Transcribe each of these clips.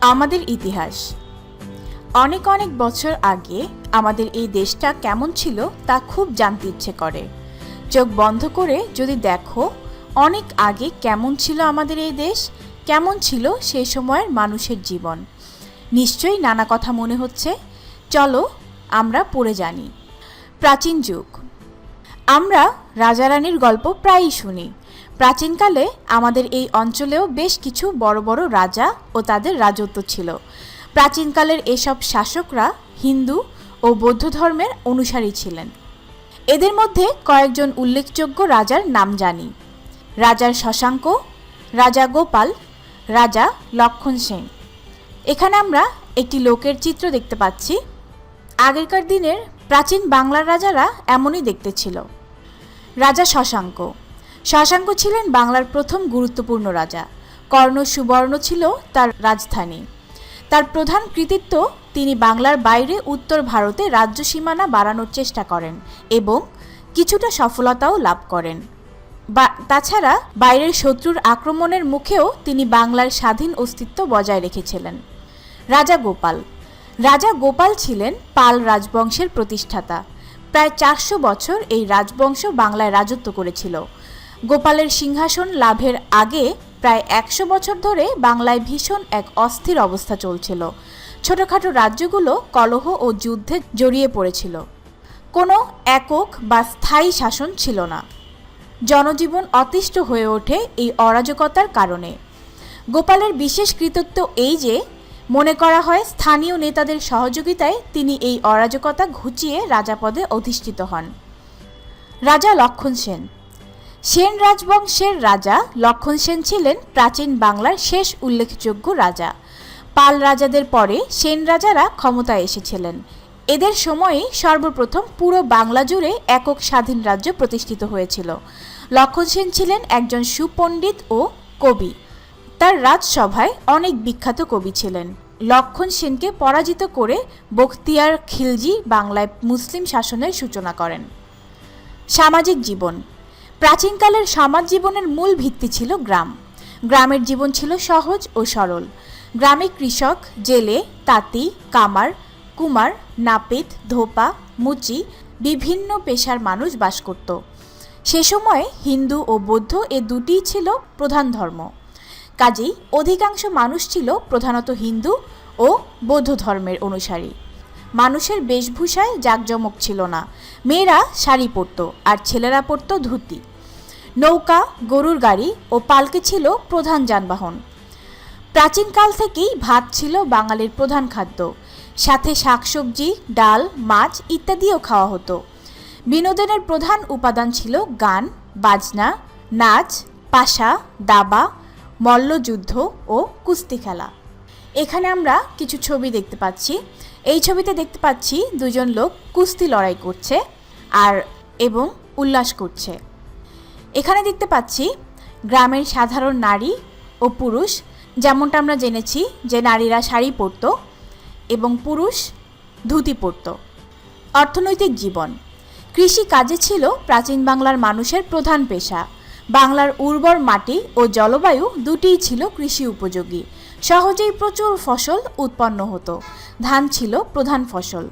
আমাদের ইতিহাস। অনেক অনেক বছর আগে আমাদের এই দেশটা কেমন ছিল তা খুব জানতে ইচ্ছে করে। চোখ বন্ধ করে যদি দেখো, অনেক আগে কেমন ছিল আমাদের এই দেশ, কেমন ছিল সেই সময়ের মানুষের জীবন। নিশ্চয়ই নানা কথা মনে হচ্ছে। চলো, আমরা পড়ে জানি। প্রাচীন যুগ। আমরা রাজারানীর গল্প প্রায়ই শুনি। প্রাচীনকালে আমাদের এই অঞ্চলেও বেশ কিছু বড় বড় রাজা ও তাদের রাজত্ব ছিল। প্রাচীনকালের এসব শাসকরা হিন্দু ও বৌদ্ধ ধর্মের অনুসারী ছিলেন। এদের মধ্যে কয়েকজন উল্লেখযোগ্য রাজার নাম জানি। রাজার শশাঙ্ক, রাজা গোপাল, রাজা লক্ষণ সেন। এখানে আমরা একটি লোকের চিত্র দেখতে পাচ্ছি। আগেরকার দিনের প্রাচীন বাংলার রাজারা এমনই দেখতে ছিল। রাজা শশাঙ্ক শশাঙ্ক ছিলেন বাংলার প্রথম গুরুত্বপূর্ণ রাজা। কর্ণ সুবর্ণ ছিল তার রাজধানী। তার প্রধান কৃতিত্ব, তিনি বাংলার বাইরে উত্তর ভারতে রাজ্য সীমানা বাড়ানোর চেষ্টা করেন এবং কিছুটা সফলতাও লাভ করেন। বা, তাছাড়া বাইরের শত্রুর আক্রমণের মুখেও তিনি বাংলার স্বাধীন অস্তিত্ব বজায় রেখেছিলেন। রাজা গোপাল। রাজা গোপাল ছিলেন পাল রাজবংশের প্রতিষ্ঠাতা। প্রায় চারশো বছর এই রাজবংশ বাংলায় রাজত্ব করেছিল। গোপালের সিংহাসন লাভের আগে প্রায় একশো বছর ধরে বাংলায় ভীষণ এক অস্থির অবস্থা চলছিল। ছোটখাটো রাজ্যগুলো কলহ ও যুদ্ধে জড়িয়ে পড়েছিল। কোনো একক বা স্থায়ী শাসন ছিল না। জনজীবন অতিষ্ঠ হয়ে ওঠে এই অরাজকতার কারণে। গোপালের বিশেষ কৃতিত্ব এই যে, মনে করা হয় স্থানীয় নেতাদের সহযোগিতায় তিনি এই অরাজকতা ঘুচিয়ে রাজাপদে অধিষ্ঠিত হন। রাজা লক্ষণ সেন সেন রাজবংশের রাজা লক্ষণ সেন ছিলেন প্রাচীন বাংলার শেষ উল্লেখযোগ্য রাজা। পাল রাজাদের পরে সেন রাজারা ক্ষমতায় এসেছিলেন। এদের সময়েই সর্বপ্রথম পুরো বাংলা জুড়ে একক স্বাধীন রাজ্য প্রতিষ্ঠিত হয়েছিল। লক্ষণ সেন ছিলেন একজন সুপণ্ডিত ও কবি। তার রাজসভায় অনেক বিখ্যাত কবি ছিলেন। লক্ষণ সেনকে পরাজিত করে বখতিয়ার খিলজি বাংলায় মুসলিম শাসনের সূচনা করেন। সামাজিক জীবন প্রাচীনকালের সমাজ জীবনের মূল ভিত্তি ছিল গ্রাম। গ্রামের জীবন ছিল সহজ ও সরল। গ্রামে কৃষক, জেলে, তাঁতি, কামার, কুমার, নাপিত, ধোপা, মুচি বিভিন্ন পেশার মানুষ বাস করত। সে সময়ে হিন্দু ও বৌদ্ধ এ দুটিই ছিল প্রধান ধর্ম। কাজেই অধিকাংশ মানুষ ছিল প্রধানত হিন্দু ও বৌদ্ধ ধর্মের অনুসারী। মানুষের বেশভূষায় জাঁকজমক ছিল না। মেয়েরা শাড়ি পরত আর ছেলেরা পরত ধুতি। নৌকা, গরুর গাড়ি ও পালকি ছিল প্রধান যানবাহন। প্রাচীনকাল থেকেই ভাত ছিল বাঙালির প্রধান খাদ্য। সাথে শাকসবজি, ডাল, মাছ ইত্যাদিও খাওয়া হতো। বিনোদনের প্রধান উপাদান ছিল গান, বাজনা, নাচ, পাশা, দাবা, মল্লযুদ্ধ ও কুস্তি খেলা। এখানে আমরা কিছু ছবি দেখতে পাচ্ছি। এই ছবিতে দেখতে পাচ্ছি দুজন লোক কুস্তি লড়াই করছে আর এবং উল্লাস করছে। এখানে দেখতে পাচ্ছি গ্রামের সাধারণ নারী ও পুরুষ, যেমনটা আমরা জেনেছি যে নারীরা শাড়ি পরত এবং পুরুষ ধুতি পরত। অর্থনৈতিক জীবন। কৃষি কাজে ছিল প্রাচীন বাংলার মানুষের প্রধান পেশা। বাংলার উর্বর মাটি ও জলবায়ু দুটিই ছিল কৃষি উপযোগী। সহজেই প্রচুর ফসল উৎপন্ন হতো। ধান ছিল প্রধান ফসল।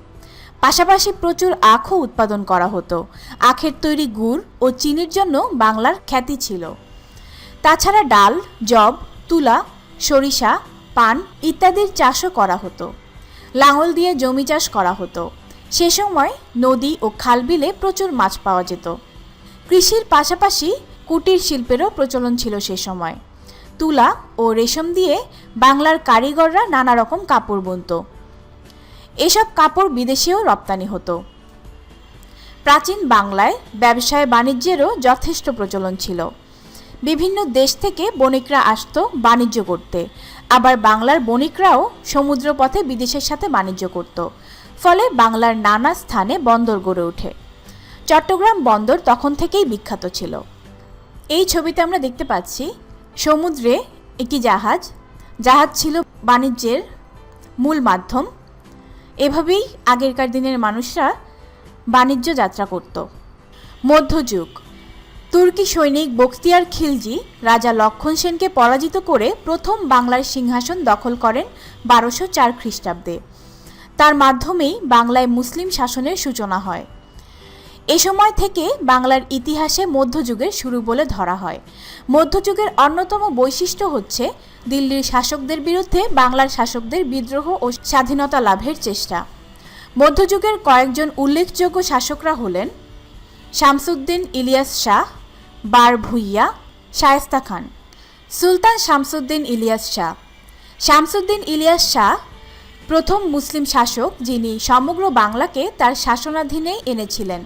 পাশাপাশি প্রচুর আখও উৎপাদন করা হতো। আখের তৈরি গুড় ও চিনির জন্য বাংলার খ্যাতি ছিল। তাছাড়া ডাল জব তুলা, সরিষা, পান ইত্যাদির চাষও করা হতো। লাঙল দিয়ে জমি চাষ করা হতো। সে সময় নদী ও খালবিলে প্রচুর মাছ পাওয়া যেত। কৃষির পাশাপাশি কুটির শিল্পেরও প্রচলন ছিল সে সময়। তুলা ও রেশম দিয়ে বাংলার কারিগররা নানা রকম কাপড় বুনত। এসব কাপড় বিদেশেও রপ্তানি হতো। প্রাচীন বাংলায় ব্যবসায় বাণিজ্যেরও যথেষ্ট প্রচলন ছিল। বিভিন্ন দেশ থেকে বণিকরা আসত বাণিজ্য করতে। আবার বাংলার বণিকরাও সমুদ্রপথে বিদেশের সাথে বাণিজ্য করত। ফলে বাংলার নানা স্থানে বন্দর গড়ে ওঠে। চট্টগ্রাম বন্দর তখন থেকেই বিখ্যাত ছিল। এই ছবিতে আমরা দেখতে পাচ্ছি, সমুদ্রে একটি জাহাজ। জাহাজ ছিল বাণিজ্যের মূল মাধ্যম। এভাবেই আগেরকার দিনের মানুষরা বাণিজ্য যাত্রা করত। মধ্যযুগ। তুর্কি সৈনিক বখতিয়ার খিলজি, রাজা লক্ষণ সেনকে পরাজিত করে প্রথম বাংলার সিংহাসন দখল করেন বারোশো চার খ্রিস্টাব্দে। তার মাধ্যমেই বাংলায় মুসলিম শাসনের সূচনা হয়। এ সময় থেকে বাংলার ইতিহাসে মধ্যযুগের শুরু বলে ধরা হয়। মধ্যযুগের অন্যতম বৈশিষ্ট্য হচ্ছে দিল্লির শাসকদের বিরুদ্ধে বাংলার শাসকদের বিদ্রোহ ও স্বাধীনতা লাভের চেষ্টা। মধ্যযুগের কয়েকজন উল্লেখযোগ্য শাসকরা হলেন শামসুদ্দিন ইলিয়াস শাহ, বার ভুইয়া, শায়েস্তা খান, সুলতান শামসুদ্দিন ইলিয়াস শাহ। শামসুদ্দিন ইলিয়াস শাহ প্রথম মুসলিম শাসক যিনি সমগ্র বাংলাকে তার শাসনাধীনে এনেছিলেন।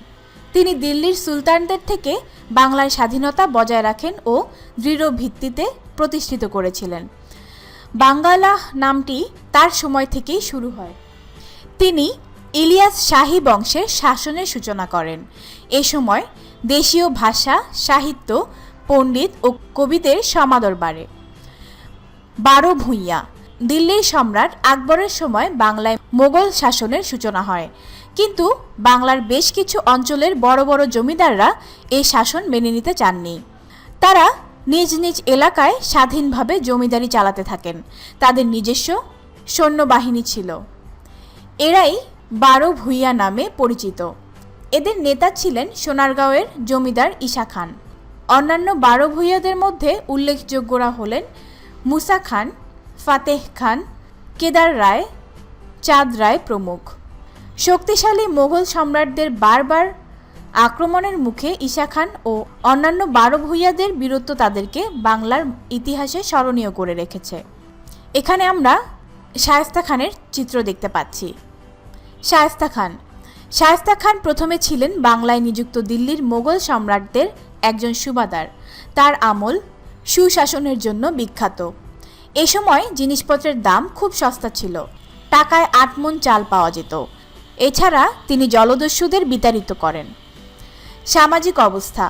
তিনি দিল্লির সুলতানদের থেকে বাংলার স্বাধীনতা বজায় রাখেন ও দৃঢ় ভিত্তিতে প্রতিষ্ঠিত করেছিলেন। বাঙ্গালা নামটি তার সময় থেকেই শুরু হয়। তিনি ইলিয়াস শাহী বংশের শাসনের সূচনা করেন। এ সময় দেশীয় ভাষা, সাহিত্য, পণ্ডিত ও কবিদের সমাদর বাড়ে। বারো ভূঁইয়া। দিল্লির সম্রাট আকবরের সময় বাংলায় মোগল শাসনের সূচনা হয়। কিন্তু বাংলার বেশ কিছু অঞ্চলের বড় বড় জমিদাররা এই শাসন মেনে নিতে চাননি। তারা নিজ নিজ এলাকায় স্বাধীনভাবে জমিদারি চালাতে থাকেন। তাদের নিজস্ব সৈন্যবাহিনী ছিল। এরাই বারো ভূঁইয়া নামে পরিচিত। এদের নেতা ছিলেন সোনারগাঁওয়ের জমিদার ঈশা খান। অন্যান্য বারো ভূঁইয়াদের মধ্যে উল্লেখযোগ্যরা হলেন মুসা খান, ফাতেহ খান, কেদার রায়, চাঁদ রায় প্রমুখ। শক্তিশালী মোগল সম্রাটদের বারবার আক্রমণের মুখে ঈশা খান ও অন্যান্য বারো ভূঁইয়াদের বীরত্ব তাদেরকে বাংলার ইতিহাসে স্মরণীয় করে রেখেছে। এখানে আমরা শায়েস্তা খানের চিত্র দেখতে পাচ্ছি। শায়েস্তা খান। শায়েস্তা খান প্রথমে ছিলেন বাংলায় নিযুক্ত দিল্লির মোগল সম্রাটদের একজন সুবাদার। তার আমল সুশাসনের জন্য বিখ্যাত। এ সময় জিনিসপত্রের দাম খুব সস্তা ছিল। টাকায় আট মন চাল পাওয়া যেত। এছাড়া তিনি জলদস্যুদের বিতাড়িত করেন। সামাজিক অবস্থা।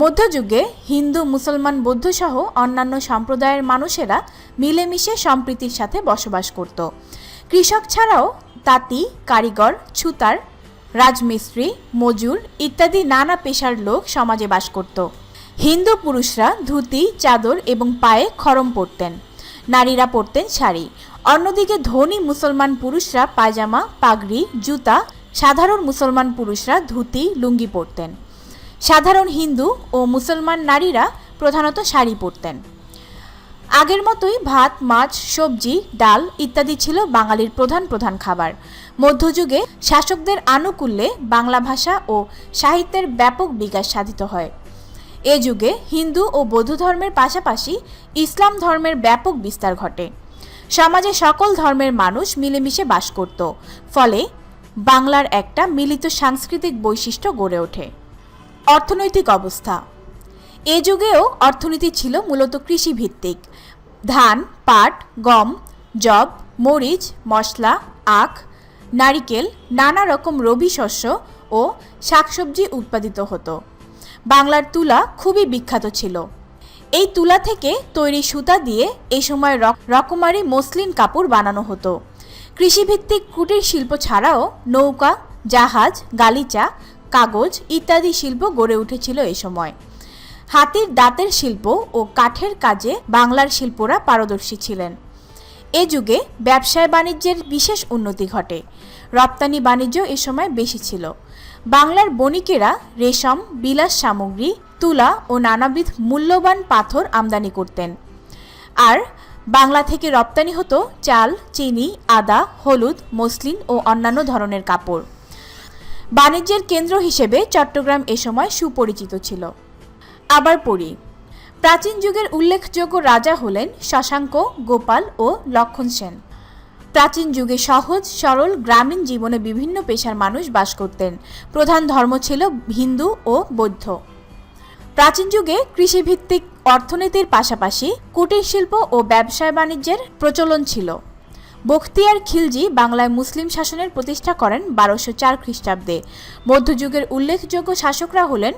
মধ্যযুগে হিন্দু, মুসলমান, বৌদ্ধসহ অন্যান্য সম্প্রদায়ের মানুষেরা মিলেমিশে সম্প্রীতির সাথে বসবাস করত। কৃষক ছাড়াও তাঁতি, কারিগর, ছুতার, রাজমিস্ত্রি, মজুর ইত্যাদি নানা পেশার লোক সমাজে বাস করত। হিন্দু পুরুষরা ধুতি, চাদর এবং পায়ে খরম পরতেন। নারীরা পরতেন শাড়ি। অন্যদিকে ধনী মুসলমান পুরুষরা পায়জামা, পাগড়ি, জুতা, সাধারণ মুসলমান পুরুষরা ধুতি, লুঙ্গি পরতেন। সাধারণ হিন্দু ও মুসলমান নারীরা প্রধানত শাড়ি পরতেন। আগের মতোই ভাত, মাছ, সবজি, ডাল ইত্যাদি ছিল বাঙালির প্রধান প্রধান খাবার। মধ্যযুগে শাসকদের আনুকূল্যে বাংলা ভাষা ও সাহিত্যের ব্যাপক বিকাশ সাধিত হয়। এ যুগে হিন্দু ও বৌদ্ধ ধর্মের পাশাপাশি ইসলাম ধর্মের ব্যাপক বিস্তার ঘটে। সমাজে সকল ধর্মের মানুষ মিলেমিশে বাস করত। ফলে বাংলার একটা মিলিত সাংস্কৃতিক বৈশিষ্ট্য গড়ে ওঠে। অর্থনৈতিক অবস্থা। এ যুগেও অর্থনীতি ছিল মূলত কৃষিভিত্তিক। ধান, পাট, গম জব মরিচ, মশলা, আখ, নারিকেল, নানা রকম রবি শস্য ও শাকসবজি উৎপাদিত হতো। বাংলার তুলা খুবই বিখ্যাত ছিল। এই তুলা থেকে তৈরি সুতা দিয়ে এই সময় রক- রকমারি মসলিন কাপড় বানানো হতো। কৃষিভিত্তিক কুটির শিল্প ছাড়াও নৌকা, জাহাজ, গালিচা, কাগজ ইত্যাদি শিল্প গড়ে উঠেছিল এ সময়। হাতির দাঁতের শিল্প ও কাঠের কাজে বাংলার শিল্পরা পারদর্শী ছিলেন। এ যুগে ব্যবসায় বাণিজ্যের বিশেষ উন্নতি ঘটে। রপ্তানি বাণিজ্য এ সময় বেশি ছিল। বাংলার বণিকেরা রেশম, বিলাস সামগ্রী, তুলা ও নানাবিধ মূল্যবান পাথর আমদানি করতেন। আর বাংলা থেকে রপ্তানি হতো চাল, চিনি, আদা, হলুদ, মসলিন ও অন্যান্য ধরনের কাপড়। বাণিজ্যের কেন্দ্র হিসেবে চট্টগ্রাম এ সময় সুপরিচিত ছিল। আবার পড়ি। প্রাচীন যুগের উল্লেখযোগ্য রাজা হলেন শশাঙ্ক, গোপাল ও লক্ষণ সেন। প্রাচীন যুগে সহজ, সরল, গ্রামীণ জীবনে বিভিন্ন পেশার মানুষ বাস করতেন। প্রধান ধর্ম ছিল হিন্দু ও বৌদ্ধ। প্রাচীন যুগে কৃষিভিত্তিক অর্থনীতির পাশাপাশি কুটির শিল্প ও ব্যবসায় বাণিজ্যের প্রচলন ছিল। বখতিয়ার খিলজি বাংলায় মুসলিম শাসনের প্রতিষ্ঠা করেন বারোশো চার খ্রিস্টাব্দে। মধ্যযুগের উল্লেখযোগ্য শাসকরা হলেন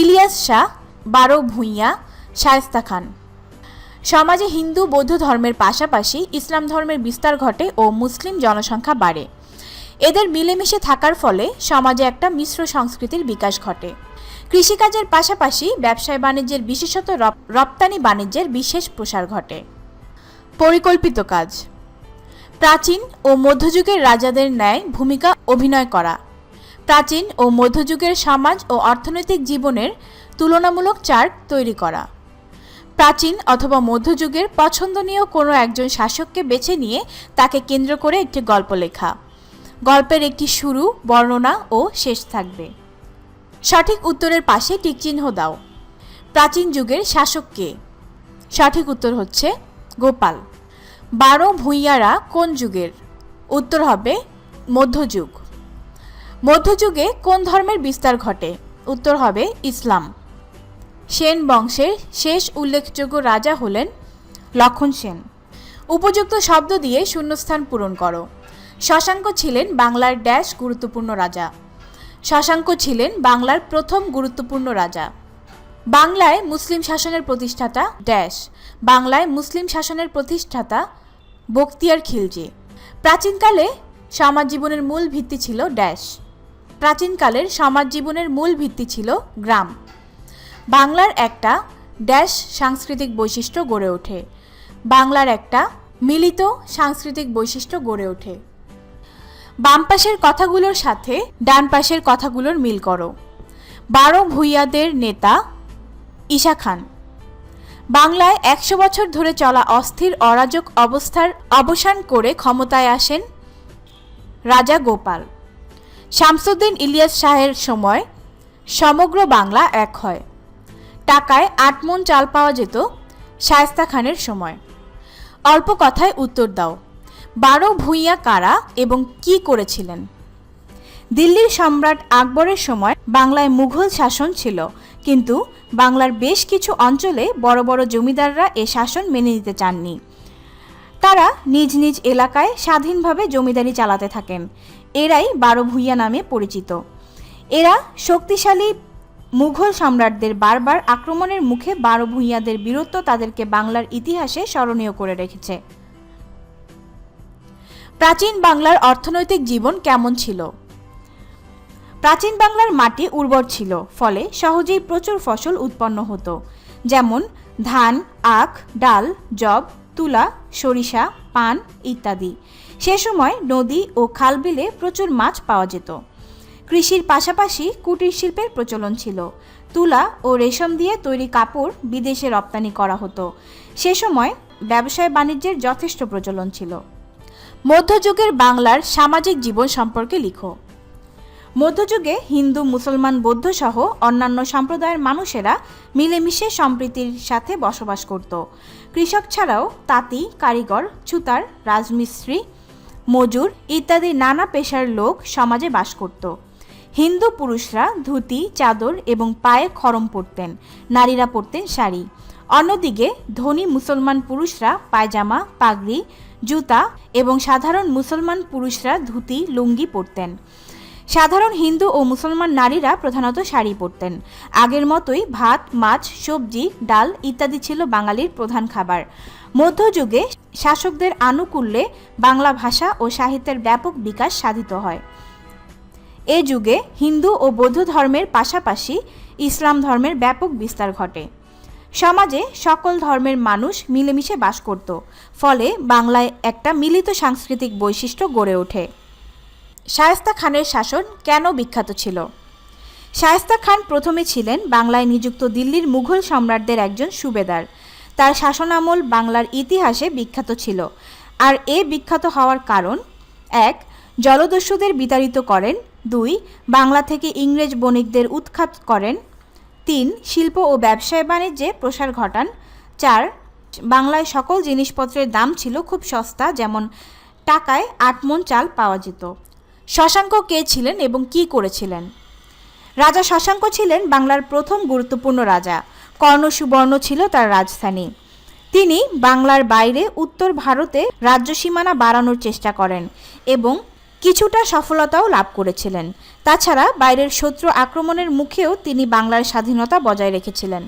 ইলিয়াস শাহ, বারো ভূঁইয়া, শায়েস্তা খান। সমাজে হিন্দু, বৌদ্ধ ধর্মের পাশাপাশি ইসলাম ধর্মের বিস্তার ঘটে ও মুসলিম জনসংখ্যা বাড়ে। এদের মিলেমিশে থাকার ফলে সমাজে একটা মিশ্র সংস্কৃতির বিকাশ ঘটে। কৃষিকাজের পাশাপাশি ব্যবসায় বাণিজ্যের বিশেষত রপ্তানি বাণিজ্যের বিশেষ প্রসার ঘটে। পরিকল্পিত কাজ। প্রাচীন ও মধ্যযুগের রাজাদের ন্যায় ভূমিকা অভিনয় করা। প্রাচীন ও মধ্যযুগের সমাজ ও অর্থনৈতিক জীবনের তুলনামূলক চার্ট তৈরি করা। প্রাচীন অথবা মধ্যযুগের পছন্দনীয় কোনো একজন শাসককে বেছে নিয়ে তাকে কেন্দ্র করে একটি গল্প লেখা। গল্পের একটি শুরু, বর্ণনা ও শেষ থাকবে। সঠিক উত্তরের পাশে টিকচিহ্ন দাও। প্রাচীন যুগের শাসক কে? সঠিক উত্তর হচ্ছে গোপাল। বারো ভূঁইয়ারা কোন যুগের? উত্তর হবে মধ্যযুগ। মধ্যযুগে কোন ধর্মের বিস্তার ঘটে? উত্তর হবে ইসলাম। সেন বংশের শেষ উল্লেখযোগ্য রাজা হলেন লক্ষণ সেন। উপযুক্ত শব্দ দিয়ে শূন্যস্থান পূরণ করো। শশাঙ্ক ছিলেন বাংলার ড্যাশ গুরুত্বপূর্ণ রাজা। শশাঙ্ক ছিলেন বাংলার প্রথম গুরুত্বপূর্ণ রাজা। বাংলায় মুসলিম শাসনের প্রতিষ্ঠাতা ড্যাশ, বাংলায় মুসলিম শাসনের প্রতিষ্ঠাতা বক্তিয়ার খিলজি। প্রাচীনকালে সমাজ জীবনের মূল ভিত্তি ছিল ড্যাশ। প্রাচীনকালের সমাজ জীবনের মূল ভিত্তি ছিল গ্রাম। বাংলার একটা ড্যাশ সাংস্কৃতিক বৈশিষ্ট্য গড়ে ওঠে। বাংলার একটা মিলিত সাংস্কৃতিক বৈশিষ্ট্য গড়ে ওঠে। বাম পাশের কথাগুলোর সাথে ডান পাশের কথাগুলোর মিল করো। বারো ভূঁইয়াদের নেতা ঈশা খান। বাংলায় একশো বছর ধরে চলা অস্থির অরাজক অবস্থার অবসান করে ক্ষমতায় আসেন রাজা গোপাল। শামসুদ্দিন ইলিয়াস শাহের সময় সমগ্র বাংলা এক হয়। টাকায় আট মন চাল পাওয়া যেত শায়েস্তা খানের সময়। অল্প কথায় উত্তর দাও, বারো ভূঁইয়া কারা এবং কি করেছিলেন? দিল্লির সম্রাট আকবরের সময় বাংলায় মুঘল শাসন ছিল, কিন্তু বাংলার বেশ কিছু অঞ্চলে বড় বড় জমিদাররা এ শাসন মেনে নিতে চাননি। তারা নিজ নিজ এলাকায় স্বাধীনভাবে জমিদারি চালাতে থাকেন। এরাই বারো ভূঁইয়া নামে পরিচিত। এরা শক্তিশালী মুঘল সম্রাটদের বারবার আক্রমণের মুখে বারো ভূঁইয়াদের বীরত্ব তাদেরকে বাংলার ইতিহাসে স্মরণীয় করে রেখেছে। প্রাচীন বাংলার অর্থনৈতিক জীবন কেমন ছিল? প্রাচীন বাংলার মাটি উর্বর ছিল, ফলে সহজেই প্রচুর ফসল উৎপন্ন হতো। যেমন ধান, আখ, ডাল জব তুলা, সরিষা, পান ইত্যাদি। সে সময় নদী ও খালবিলে প্রচুর মাছ পাওয়া যেত। কৃষির পাশাপাশি কুটির শিল্পের প্রচলন ছিল। তুলা ও রেশম দিয়ে তৈরি কাপড় বিদেশে রপ্তানি করা হতো। সে সময় ব্যবসায় বাণিজ্যের যথেষ্ট প্রচলন ছিল। মধ্যযুগের বাংলার সামাজিক জীবন সম্পর্কে লিখো। মধ্যযুগে হিন্দু, মুসলমান বৌদ্ধ সহ অন্যান্য সম্প্রদায়ের মানুষেরা মিলেমিশে সম্প্রীতির সাথে বসবাস করত। কৃষক ছাড়াও তাঁতি, কারিগর, ছুতার, রাজমিস্ত্রি, মজুর ইত্যাদি নানা পেশার লোক সমাজে বাস করত। হিন্দু পুরুষরা ধুতি, চাদর এবং পায়ে খরম পরতেন, নারীরা পরতেন শাড়ি। অন্যদিকে ধনী মুসলমান পুরুষরা পায়জামা, পাগড়ি, জুতা এবং সাধারণ মুসলমান পুরুষরা ধুতি, লুঙ্গি পরতেন। সাধারণ হিন্দু ও মুসলমান নারীরা প্রধানত শাড়ি পরতেন। আগের মতোই ভাত, মাছ, সবজি, ডাল ইত্যাদি ছিল বাঙালির প্রধান খাবার। মধ্যযুগে শাসকদের আনুকূল্যে বাংলা ভাষা ও সাহিত্যের ব্যাপক বিকাশ সাধিত হয়। এ যুগে হিন্দু ও বৌদ্ধ ধর্মের পাশাপাশি ইসলাম ধর্মের ব্যাপক বিস্তার ঘটে। সমাজে সকল ধর্মের মানুষ মিলেমিশে বাস করত, ফলে বাংলায় একটা মিলিত সাংস্কৃতিক বৈশিষ্ট্য গড়ে ওঠে। শায়েস্তা খানের শাসন কেন বিখ্যাত ছিল? শায়েস্তা খান প্রথমে ছিলেন বাংলায় নিযুক্ত দিল্লির মুঘল সম্রাটদের একজন সুবেদার। তার শাসনামল বাংলার ইতিহাসে বিখ্যাত ছিল। আর এ বিখ্যাত হওয়ার কারণ, এক, জলদস্যুদের বিতাড়িত করেন দুই, বাংলা থেকে ইংরেজ বণিকদের উৎখাত করেন। তিন, শিল্প ও ব্যবসায় বাণিজ্যে প্রসার ঘটান। চার, বাংলায় সকল জিনিসপত্রের দাম ছিল খুব সস্তা, যেমন টাকায় আট মন চাল পাওয়া যেত। শশাঙ্ক কে ছিলেন এবং কি করেছিলেন? রাজা শশাঙ্ক ছিলেন বাংলার প্রথম গুরুত্বপূর্ণ রাজা। কর্ণ সুবর্ণ ছিল তার রাজধানী। তিনি বাংলার বাইরে উত্তর ভারতে রাজ্য সীমানা বাড়ানোর চেষ্টা করেন এবং কিছুটা সফলতাও লাভ করেছিলেন। তাছাড়া বাইরের শত্রু আক্রমণের মুখেও তিনি বাংলার স্বাধীনতা বজায় রেখেছিলেন।